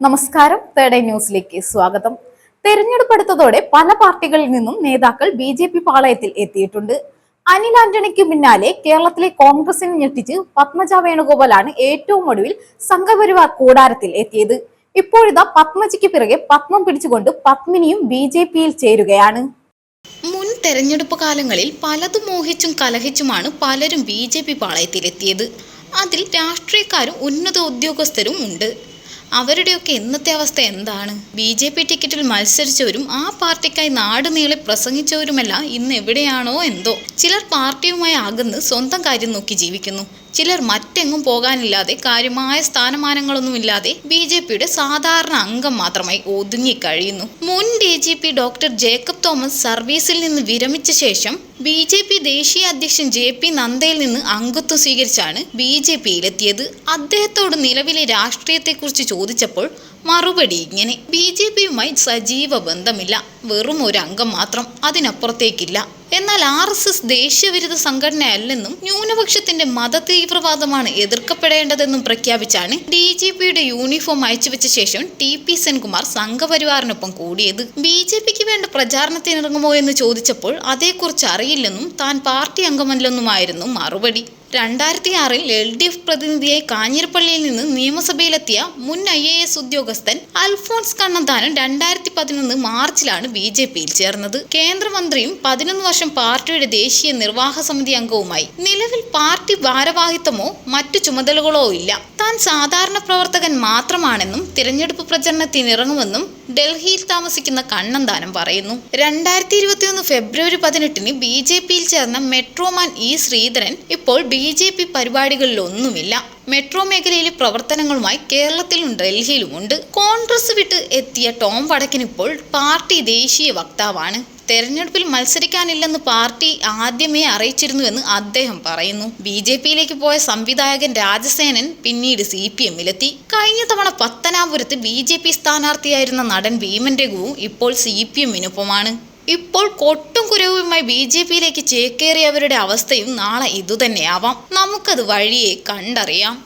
നമസ്കാരം. തേർഡ് ന്യൂസിലേക്ക് സ്വാഗതം. തെരഞ്ഞെടുപ്പ് അടുത്തതോടെ പല പാർട്ടികളിൽ നിന്നും നേതാക്കൾ ബി ജെ പി പാളയത്തിൽ എത്തിയിട്ടുണ്ട്. അനിൽ ആന്റണിക്ക് പിന്നാലെ കേരളത്തിലെ കോൺഗ്രസിനെ ഞെട്ടിച്ച് പത്മജ വേണുഗോപാലാണ് ഏറ്റവും ഒടുവിൽ സംഘപരിവാർ കൂടാരത്തിൽ എത്തിയത്. ഇപ്പോഴിതാ പത്മജിക്ക് പിറകെ പത്മം പിടിച്ചുകൊണ്ട് പത്മിനിയും ബി ജെ പിയിൽ ചേരുകയാണ്. മുൻ തെരഞ്ഞെടുപ്പ് കാലങ്ങളിൽ പലതും മോഹിച്ചും കലഹിച്ചുമാണ് പലരും ബി ജെ പി പാളയത്തിലെത്തിയത് അതിൽ രാഷ്ട്രീയക്കാരും ഉന്നത ഉദ്യോഗസ്ഥരും ഉണ്ട്. അവരുടെയൊക്കെ ഇന്നത്തെ അവസ്ഥ എന്താണ്? ബി ജെ പി ടിക്കറ്റിൽ മത്സരിച്ചവരും ആ പാർട്ടിക്കായി നാട് നീളെ പ്രസംഗിച്ചവരുമെല്ലാം ഇന്ന് എവിടെയാണോ എന്തോ. ചിലർ പാർട്ടിയുമായി അകന്ന് സ്വന്തം കാര്യം നോക്കി ജീവിക്കുന്നു. ചിലർ മറ്റെങ്ങും പോകാനില്ലാതെ കാര്യമായ സ്ഥാനമാനങ്ങളൊന്നുമില്ലാതെ ബി ജെ പിയുടെ സാധാരണ അംഗം മാത്രമായി ഒതുങ്ങിക്കഴിയുന്നു മുൻ D G P doctor Jacob Thomas സർവീസിൽ നിന്ന് വിരമിച്ച ശേഷം ബി ജെ പി ദേശീയ അധ്യക്ഷൻ ജെ പി നന്ദയിൽ നിന്ന് അംഗത്വം സ്വീകരിച്ചാണ് ബി ജെ പിയിലെത്തിയത്. അദ്ദേഹത്തോട് നിലവിലെ രാഷ്ട്രീയത്തെക്കുറിച്ച് ചോദിച്ചപ്പോൾ മറുപടി ഇങ്ങനെ ബി ജെ പിയുമായി സജീവ ബന്ധമില്ല. വെറും ഒരു അംഗം മാത്രം അതിനപ്പുറത്തേക്കില്ല. എന്നാൽ ആർ എസ് എസ് ദേശീയവിരുദ്ധ സംഘടനയല്ലെന്നും ന്യൂനപക്ഷത്തിന്റെ മത തീവ്രവാദമാണ് എതിർക്കപ്പെടേണ്ടതെന്നും പ്രഖ്യാപിച്ചാണ് ഡി ജി പിയുടെ യൂണിഫോം അയച്ചുവെച്ച ശേഷം ടി പി സെൻകുമാർ സംഘപരിവാറിനൊപ്പം കൂടിയത്. ബി ജെ പിക്ക് വേണ്ട പ്രചാരണത്തിനിറങ്ങുമോ എന്ന് ചോദിച്ചപ്പോൾ അതേക്കുറിച്ച് അറിയില്ലെന്നും താൻ പാർട്ടി അംഗമല്ലെന്നുമായിരുന്നു മറുപടി. രണ്ടായിരത്തി ആറിൽ എൽ ഡി എഫ് പ്രതിനിധിയായി കാഞ്ഞിരപ്പള്ളിയിൽ നിന്ന് നിയമസഭയിലെത്തിയ മുൻ ഐ എ എസ് ഉദ്യോഗസ്ഥൻ അൽഫോൺസ് കണ്ണന്താനം രണ്ടായിരത്തി പതിനൊന്ന് മാർച്ചിലാണ് ബി ജെ പിയിൽ ചേർന്നത്. കേന്ദ്രമന്ത്രിയും പതിനൊന്ന് വർഷം പാർട്ടിയുടെ ദേശീയ നിർവാഹ സമിതി അംഗവുമായി. നിലവിൽ പാർട്ടി ഭാരവാഹിത്വമോ മറ്റു ചുമതലകളോ ഇല്ല. താൻ സാധാരണ പ്രവർത്തകൻ മാത്രമാണെന്നും തിരഞ്ഞെടുപ്പ് പ്രചരണത്തിനിറങ്ങുമെന്നും ഡൽഹിയിൽ താമസിക്കുന്ന കണ്ണന്താനം പറയുന്നു. രണ്ടായിരത്തി ഇരുപത്തിയൊന്ന് ഫെബ്രുവരി പതിനെട്ടിന് ബി ജെ പിയിൽ ചേർന്ന മെട്രോമാൻ ഇ ശ്രീധരൻ ഇപ്പോൾ ബി ജെ പി പരിപാടികളിലൊന്നുമില്ല. മെട്രോ മേഖലയിലെ പ്രവർത്തനങ്ങളുമായി കേരളത്തിലും ഡൽഹിയിലുമുണ്ട്. കോൺഗ്രസ് വിട്ട് എത്തിയ ടോം വടക്കിനിപ്പോൾ പാർട്ടി ദേശീയ വക്താവാണ്. തെരഞ്ഞെടുപ്പിൽ മത്സരിക്കാനില്ലെന്ന് പാർട്ടി ആദ്യമേ അറിയിച്ചിരുന്നുവെന്ന് അദ്ദേഹം പറയുന്നു. ബി ജെ പിയിലേക്ക് പോയ സംവിധായകൻ രാജസേനൻ പിന്നീട് സി പി എമ്മിലെത്തി. കഴിഞ്ഞ തവണ പത്തനാപുരത്ത് ബി ജെ പി സ്ഥാനാർത്ഥിയായിരുന്ന നടൻ ഭീമൻ രഘുവും ഇപ്പോൾ സി പി എമ്മിനൊപ്പമാണ്. ഇപ്പോൾ കൊട്ടും കുരവുമായി ബി ജെ പിയിലേക്ക് ചേക്കേറിയവരുടെ അവസ്ഥയും നാളെ ഇതുതന്നെയാവാം. നമുക്കത് വഴിയെ കണ്ടറിയാം.